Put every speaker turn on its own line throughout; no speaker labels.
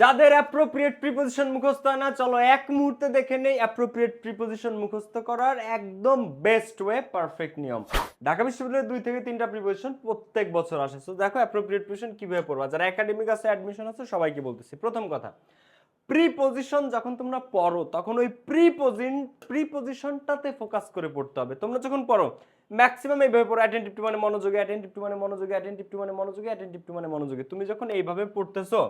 যাদের appropriate preposition মুখস্থ হয় না, চলো এক মুহূর্তে দেখে নেই অ্যাপ্রোপ্রিয়েট প্রিপোজিশন মুখস্থ করার একদম বেস্ট ওয়ে পারফেক্ট নিয়ম। ঢাকা বিশ্ববিদ্যালয়ের দুই থেকে তিনটা প্রিপোজিশন প্রত্যেক বছর আসে। তো দেখো অ্যাপ্রোপ্রিয়েট প্রিপোজিশন কীভাবে পড়বা? যারা একাডেমিক আছে অ্যাডমিশন আছে, সবাইকে বলতেছি। প্রথম কথা প্রিপোজিশন যখন তোমরা পড়ো, তখন ওই প্রিপোজিন প্রিপোজিশনটাতে ফোকাস করে পড়তে হবে। তোমরা যখন পড়ো ম্যাক্সিমাম এইভাবে পড়ো অ্যাটেন্টিভ টু মানে মনোযোগী অ্যাটেন্টিভ টু মানে মনোযোগী অ্যাটেন্টিভ টু মানে মনোযোগী অ্যাটেন্টিভ টু মানে মনোযোগী। তুমি যখন এইভাবে পড়তেছো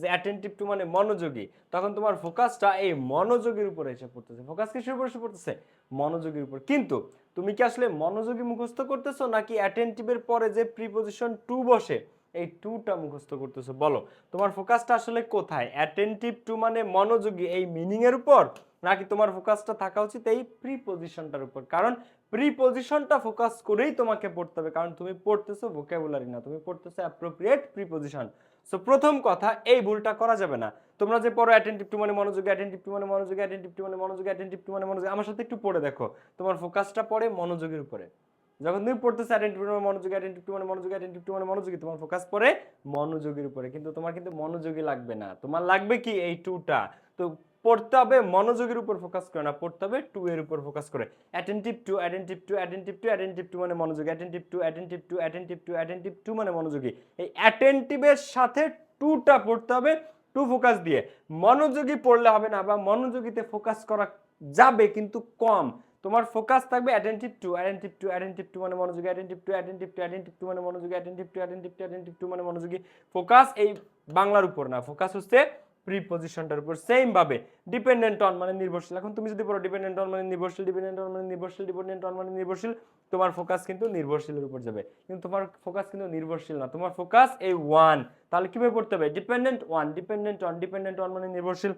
যে অ্যাটেন্টিভ টু মানে মনোযোগী, তখন তোমার ফোকাসটা এই মনোযোগের উপরে এসে পড়তেছে। ফোকাস কিসের উপর এসে পড়তেছে? মনোযোগের উপর। কিন্তু তুমি কি আসলে মনোযোগী মুখস্থ করতেছো, নাকি অ্যাটেন্টিভের পরে যে প্রিপোজিশন টু বসে, এই টুটা মুখস্থ করতেছো? বলো, তোমার ফোকাসটা আসলে কোথায়? অ্যাটেন্টিভ টু মানে মনোযোগী এই মিনিং এর উপর, নাকি তোমার ফোকাসটা থাকা উচিত এই প্রিপোজিশনটার উপর? কারণ প্রিপোজিশনটা ফোকাস করেই তোমাকে পড়তে হবে, কারণ তুমি পড়তেছো ভোকাবুলারি না, তুমি পড়তেছো অ্যাপ্রোপ্রিয়েট প্রিপোজিশন সো প্রথম কথা, এই ভুলটা করা যাবে না। তোমরা যে পড়ো অ্যাটেন্টিভ টু মানে মনোযোগ অ্যাটেন্টিভ টু মানে মনোযোগ অ্যাটেন্টিভ টু মানে মনোযোগ অ্যাটেন্টিভ টু মানে মনোযোগ, আমার সাথে একটু পড়ে দেখো। তোমার ফোকাসটা পড়ে মনোযোগের উপরে। যখন তুমি পড়তেছো অ্যাটেন্টিভ টু মানে মনোযোগ অ্যাটেন্টিভ টু মানে মনোযোগ অ্যাটেন্টিভ টু মানে মনোযোগী, তোমার ফোকাস পড়ে মনোযোগের উপরে। কিন্তু তোমার কিন্তু মনোযোগী লাগবে না। তোমার লাগবে কি এই টুটা তো পড়তে হবে মনোযোগের উপর ফোকাস করে না পড়তে হবে টু এর উপর ফোকাস করে attentive to attentive to attentive to attentive to মানে মনোযোগী attentive to attentive to attentive to attentive to মানে মনোযোগী এই অ্যাটেন্টিভের সাথে টুটা পড়তে হবে টু ফোকাস দিয়ে মনোযোগী পড়লে হবে না বা মনোযোগীতে ফোকাস করা যাবে কিন্তু কম তোমার ফোকাস থাকবে attentive to attentive to attentive to মানে মনোযোগী attentive to attentive to attentive to মানে মনোযোগী attentive to attentive to attentive to মানে মনোযোগী ফোকাস এই বাংলার উপর না ফোকাস হচ্ছে প্রিপোজিশনটার উপর সেম ভাবে ডিপেন্ডেন্ট অন মানে নির্ভরশীল। এখন তুমি যদি পড়ো ডিপেন্ডেন্ট অন মানে নির্ভরশীল ডিপেন্ডেন্ট অন মানে নির্ভরশীল ডিপেন্ডেন্ট অন মানে নির্ভরশীল, তোমার ফোকাস কিন্তু নির্ভরশীলের উপর যাবে। কিন্তু তোমার ফোকাস কিন্তু নির্ভরশীল না, তোমার ফোকাস এই ওয়ান তাহলে কীভাবে পড়তে হবে? Dependent one dependent on dependent on মানে নির্ভরশীল।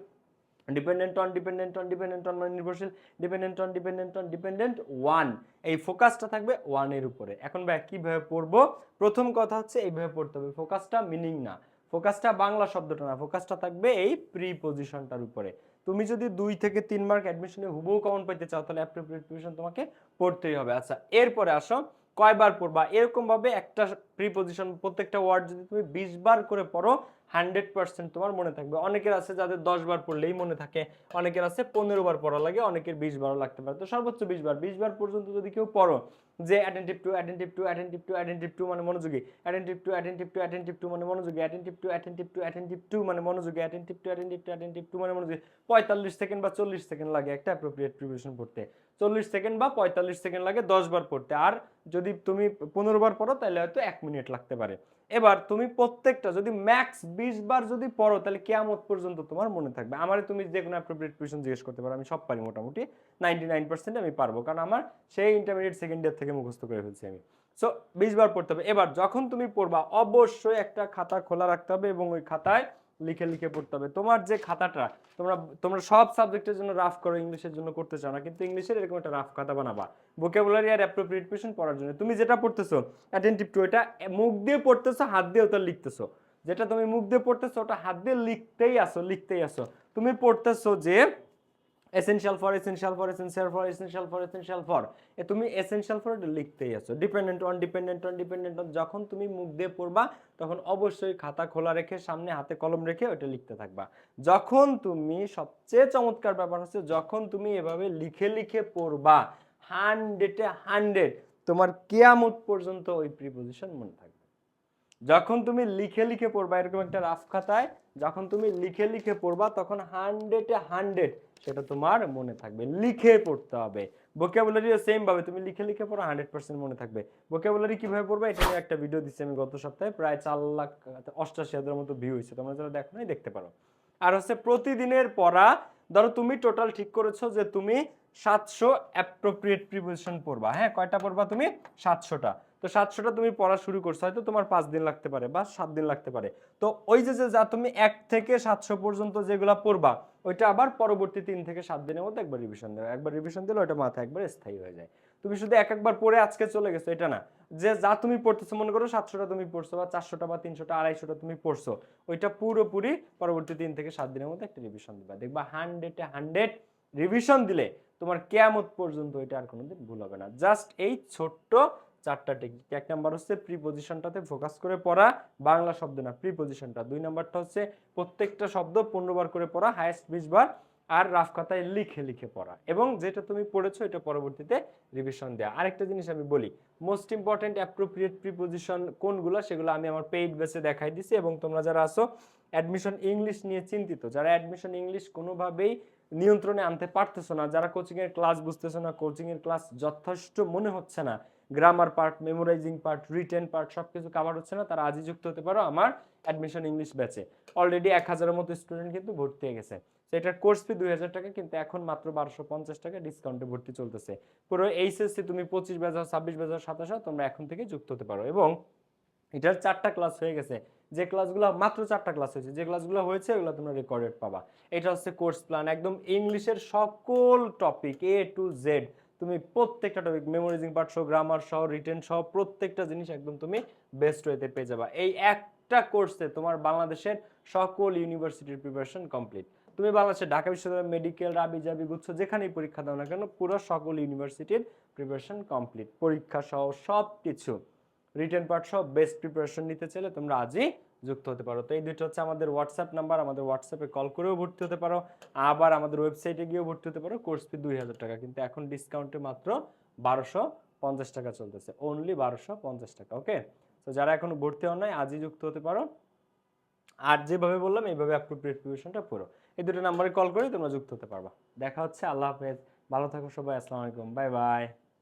Dependent on dependent on dependent on মানে নির্ভরশীল। Dependent on dependent on dependent one এই ফোকাসটা থাকবে ওয়ানের উপরে। এখন ভাই কীভাবে পড়ব? প্রথম কথা হচ্ছে এইভাবে পড়তে হবে। ফোকাসটা মিনিং না। ফোকাসটা বাংলা শব্দটা না ফোকাসটা থাকবে এই প্রিপোজিশনটার উপরে। তুমি যদি দুই থেকে তিন মার্ক অ্যাডমিশনে হুবহু কমন পাইতে চাও, তাহলে অ্যাপ্রোপ্রিয়েট তোমাকে পড়তেই হবে। আচ্ছা এরপরে আসো, কয়বার পড়বা? এরকমভাবে একটা প্রিপোজিশন প্রত্যেকটা ওয়ার্ড যদি তুমি বিশ বার করে পড়ো হান্ড্রেড পার্সেন্ট তোমার মনে থাকবে। অনেকের আছে যাদের দশ বার পড়লেই মনে থাকে, অনেকের আছে পনেরো বার পড়া লাগে, অনেকের বিশ বারও লাগতে পারে। তো সর্বোচ্চ বিশ বার বিশ বার পর্যন্ত যদি কেউ পড়ো, যে attentive to attentive to attentive to attentive to মানে মনোযোগী attentive to attentive to attentive to মানে মনোযোগী attentive to attentive to attentive to মানে মনোযোগী attentive to attentive to attentive to মানে মনোযোগী, পঁয়তাল্লিশ সেকেন্ড বা চল্লিশ সেকেন্ড লাগে একটা অ্যাপ্রোপ্রিয়েট প্রিপারেশন পড়তে। চল্লিশ সেকেন্ড বা পঁয়তাল্লিশ সেকেন্ড লাগে দশ বার পড়তে। আর যদি তুমি পনেরো বার পড়ো, তাহলে হয়তো এক মিনিট লাগতে পারে। এবার তুমি প্রত্যেকটা, যদি ম্যাক্স বিশ বার যদি পড়ো, তাহলে কেয়ামত পর্যন্ত তোমার মনে থাকবে। আমার তুমি যে কোনো অ্যাপ্রোপ্রিয়েট কোয়েশন জিজ্ঞেস করতে পারো, আমি সব পারি মোটামুটি। নাইনটি নাইন পার্সেন্ট আমি পারব, কারণ আমার সেই ইন্টারমিডিয়েট সেকেন্ড ইয়ার থেকে মুখস্থ করে ফেলছি আমি। সো বিশ বার পড়তে হবে। এবার, যখন তুমি পড়বা, অবশ্যই একটা খাতা খোলা রাখতে হবে এবং ওই খাতায় লিখে লিখে পড়তে হবে। তোমার যে খাতাটা, তোমরা তোমরা সব সাবজেক্টের জন্য রাফ করো ইংলিশের জন্য করতে চাও না, কিন্তু ইংলিশের এরকম একটা রাফ খাতা বানাবা। ভোকাবুলারি আর অ্যাপ্রোপ্রিয়েট পড়ার জন্য। তুমি যেটা পড়তেছো অ্যাটেন্টিভ টু এটা মুখ দিয়ে পড়তেছো, হাত দিয়ে ওটা লিখতেছো। যেটা তুমি মুখ দিয়ে পড়তেছো, ওটা হাত দিয়ে লিখতেই আসো লিখতেই আসো তুমি পড়তেছো যে essential for essential for essential for essential for essential for a তুমি এসেনশিয়াল ফর লিখতেই আছো। Dependent on dependent on dependent on যখন তুমি মুখ দিয়ে পড়বা, তখন অবশ্যই খাতা খোলা রেখে, সামনে হাতে কলম রেখে ওটা লিখতে থাকবা। যখন তুমি, সবচেয়ে চমৎকার ব্যাপার হচ্ছে, যখন তুমি এভাবে লিখে লিখে পড়বা হান্ড্রেডে হান্ড্রেড তোমার কেয়ামত পর্যন্ত ওই প্রিপোজিশন মনে থাকবে। যখন তুমি লিখে লিখে পড়বা, এরকম একটা রাফ খাতায়, যখন তুমি লিখে লিখে পড়বা, তখন হান্ড্রেডে হান্ড্রেড সেটা তোমার মনে থাকবে। লিখে পড়তে হবে। ভোকাবুলারিও সেম ভাবে, তুমি লিখে লিখে পড়ো হান্ড্রেড পার্সেন্ট মনে থাকবে। ভোকাবুলারি কীভাবে পড়বে, এটা নিয়ে একটা ভিডিও দিচ্ছি আমি গত সপ্তাহে, প্রায় চার লাখ, অষ্টাশি হাজারের মতো ভিউ হয়েছে। তোমরা যারা দেখো নাই, দেখতে পারো। আর হচ্ছে প্রতিদিনের পড়া, ধরো তুমি টোটাল ঠিক করেছ যে তুমি সাতশো অ্যাপ্রোপ্রিয়েট প্রিপোজিশন পড়বা। হ্যাঁ কয়টা পড়বা তুমি? সাতশোটা। তো সাতশোটা তুমি পড়া শুরু করছ, হয়তো তোমার পাঁচ দিন লাগতে পারে বা সাত দিন লাগতে পারে। তো ওই যে যে তুমি এক থেকে সাতশো পর্যন্ত যেগুলা পড়বা, ওইটা আবার পরবর্তী তিন থেকে সাত দিনের মধ্যে একবার রিভিশন দেবে একবার রিভিশন দিলে ওটা মাথায় একবার স্থায়ী হয়ে যায়। তুমি শুধু এক একবার পড়ে আজকে চলে গেছো, এটা না। যে, যা তুমি পড়তেছো, মনে করো সাতশোটা তুমি পড়ছো বা চারশোটা বা তিনশোটা, আড়াইশোটা তুমি পড়ছো, ওইটা পুরোপুরি পরবর্তী তিন থেকে সাত দিনের মধ্যে একটা রিভিশন দিবা। দেখবা হান্ড্রেডে হান্ড্রেড রিভিশন দিলে তোমার কেয়ামত পর্যন্ত এটা আর কোনোদিন ভুল হবে না। জাস্ট এই ছোট্ট চারটা টেকনিক এক নাম্বার হচ্ছে প্রিপোজিশনটাতে ফোকাস করে পড়া, বাংলা শব্দ না প্রিপোজিশনটা দুই নাম্বারটা হচ্ছে প্রত্যেকটা শব্দ পনেরো বার করে পড়া হায়েস্ট বিশ বার আর রাফ খাতায় লিখে লিখে পড়া। এবং যেটা তুমি পড়েছো, এটা পরবর্তীতে রিভিশন দেওয়া আরেকটা জিনিস আমি বলি মোস্ট ইম্পর্টেন্ট অ্যাপ্রোপ্রিয়েট প্রিপোজিশন কোনগুলো, সেগুলো আমি আমার পেইড বেসে দেখাই দিছি। এবং তোমরা যারা আসো অ্যাডমিশন ইংলিশ নিয়ে চিন্তিত, যারা অ্যাডমিশন ইংলিশ কোনোভাবেই নিয়ন্ত্রণে আনতে পারতেছো না, যারা কোচিংয়ের ক্লাস বুঝতেছো না কোচিংয়ের ক্লাস যথেষ্ট মনে হচ্ছে না grammar part memorising part written part সব কিছু কাভার হচ্ছে না, তারা আজই যুক্ত হতে পারো আমার অ্যাডমিশন ইংলিশ ব্যাচে অলরেডি এক হাজারের মতো স্টুডেন্ট কিন্তু ভর্তি হয়ে গেছে। তো এটার কোর্স ফি দুই হাজার টাকা, কিন্তু এখন মাত্র বারোশো পঞ্চাশ টাকা ডিসকাউন্টে ভর্তি চলতেছে। পুরো এইচএসসি তুমি পঁচিশ বেজাও ছাব্বিশ বেজাও সাতাশ তোমরা এখন থেকে যুক্ত হতে পারো। এবং এটার চারটা ক্লাস হয়ে গেছে। যে ক্লাসগুলো মাত্র চারটা ক্লাস হয়েছে, যে ক্লাসগুলো হয়েছে, ওগুলো তোমরা রেকর্ডেড পাবা। এটা হচ্ছে কোর্স প্ল্যান একদম ইংলিশের সকল টপিক এ টু জেড তুমি প্রত্যেকটা টপিক মেমোরাইজিং পার্ট সহ গ্রামার সহ রিটেন সহ, প্রত্যেকটা জিনিস একদম তুমি বেস্ট ওয়েতে পেয়ে যাবা। এই একটা কোর্সে তোমার বাংলাদেশের সকল ইউনিভার্সিটির প্রিপারেশন কমপ্লিট তুমি বাংলাদেশের ঢাকা বিশ্ববিদ্যালয় মেডিকেল রাবি জাবি গুচ্ছ, যেখানেই পরীক্ষা দাও না কেন, পুরো সকল ইউনিভার্সিটির প্রিপারেশন কমপ্লিট পরীক্ষা সহ সব কিছু রিটেন পার্ট সহ বেস্ট প্রিপারেশন নিতে চাইলে তোমরা আজই যুক্ত হতে পারো। তো এই দুটো হচ্ছে আমাদের হোয়াটসঅ্যাপ নাম্বার আমাদের হোয়াটসঅ্যাপে কল করেও ভর্তি হতে পারো। আবার আমাদের ওয়েবসাইটে গিয়েও ভর্তি হতে পারো। কোর্স ফি দুই হাজার টাকা। কিন্তু এখন ডিসকাউন্টে মাত্র বারোশো পঞ্চাশ টাকা চলতেছে। অনলি বারোশো পঞ্চাশ টাকা ওকে তো যারা এখনও ভর্তি হন নাই, আজই যুক্ত হতে পারো। আর যেভাবে বললাম, এইভাবে অ্যাপ্রোপ্রিয়েট প্রিপারেশনটা পুরো এই দুটো নাম্বারে কল করে তোমরা যুক্ত হতে পারবা। দেখা হচ্ছে, আল্লাহ হাফেজ। ভালো থাকো সবাই। আসসালামু আলাইকুম। Bye bye